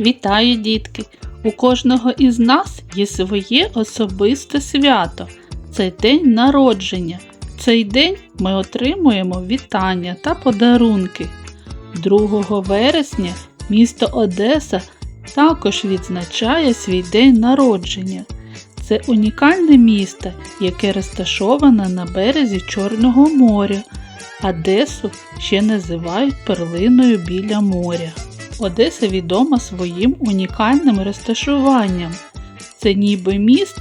Вітаю, дітки! У кожного із нас є своє особисте свято. Це день народження. Цей день ми отримуємо вітання та подарунки. 2 вересня місто Одеса також відзначає свій день народження. Це унікальне місто, яке розташоване на березі Чорного моря. Одесу ще називають перлиною біля моря. Одеса відома своїм унікальним розташуванням. Це ніби міст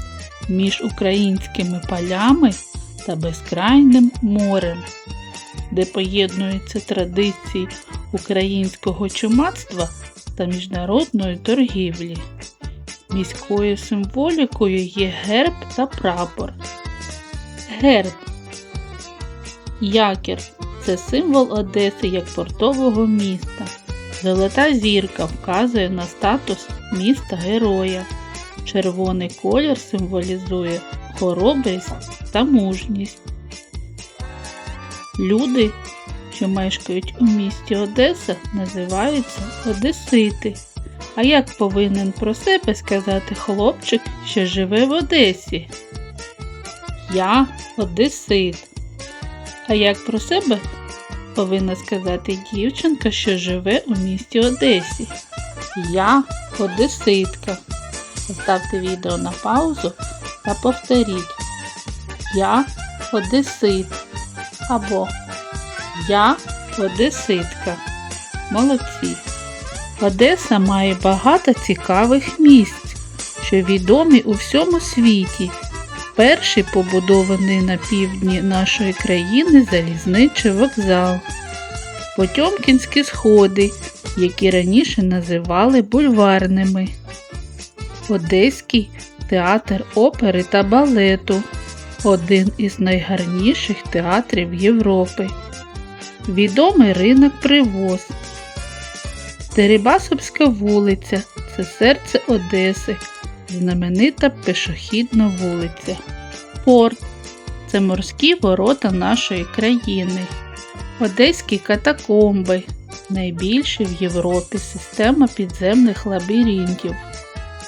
між українськими полями та безкрайним морем, де поєднуються традиції українського чумацтва та міжнародної торгівлі. Міською символікою є герб та прапор. Герб Якір це символ Одеси як портового міста. Золота зірка вказує на статус міста героя. Червоний колір символізує хоробрість та мужність. Люди, що мешкають у місті Одеса, називаються Одесити. А як повинен про себе сказати хлопчик, що живе в Одесі? Я Одесит. А як про себе повинна сказати дівчинка, що живе у місті Одесі? Я Одеситка. Поставте відео на паузу та повторіть. Я Одесит. Або Я Одеситка. Молодці. Одеса має багато цікавих місць, що відомі у всьому світі. Перший побудований на півдні нашої країни залізничий вокзал, Потьомкінські сходи, які раніше називали бульварними, Одеський театр опери та балету, один із найгарніших театрів Європи, відомий ринок Привоз, Дерибасовська вулиця це серце Одеси, знаменита пішохідна вулиця. Порт це морські ворота нашої країни. Одеські катакомби найбільші в Європі система підземних лабіринтів.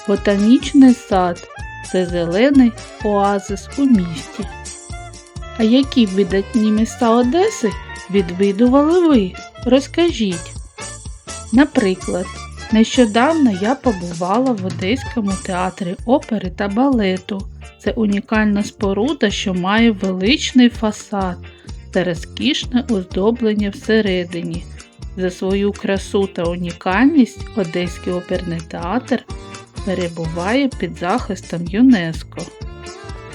Ботанічний сад це зелений оазис у місті. А які видатні міста Одеси відвідували ви? Розкажіть. Наприклад, нещодавно я побувала в Одеському театрі опери та балету. Це унікальна споруда, що має величний фасад та розкішне оздоблення всередині. За свою красу та унікальність Одеський оперний театр перебуває під захистом ЮНЕСКО.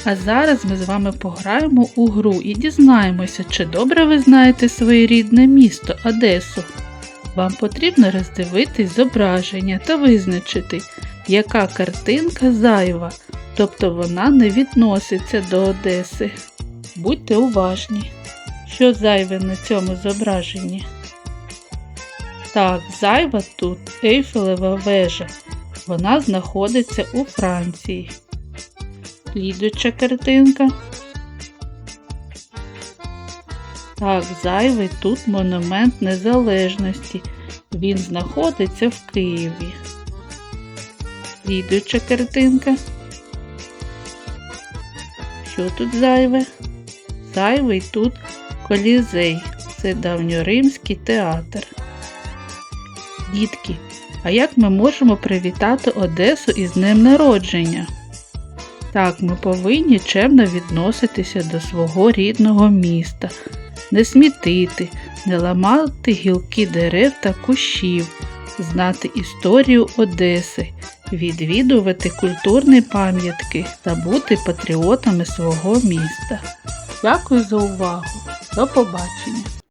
А зараз ми з вами пограємо у гру і дізнаємося, чи добре ви знаєте своє рідне місто Одесу. Вам потрібно роздивитись зображення та визначити, яка картинка зайва, тобто вона не відноситься до Одеси. Будьте уважні, що зайве на цьому зображенні. Так, зайва тут Ейфелева вежа. Вона знаходиться у Франції. Слідуюча картинка. Так, зайвий тут монумент незалежності. Він знаходиться в Києві. Слідуюча картинка. Що тут зайве? Зайвий тут колізей. Це давньоримський театр. Дітки, а як ми можемо привітати Одесу із днем народження? Так, ми повинні чемно відноситися до свого рідного міста, не смітити, не ламати гілки дерев та кущів, знати історію Одеси, відвідувати культурні пам'ятки та бути патріотами свого міста. Дякую за увагу! До побачення!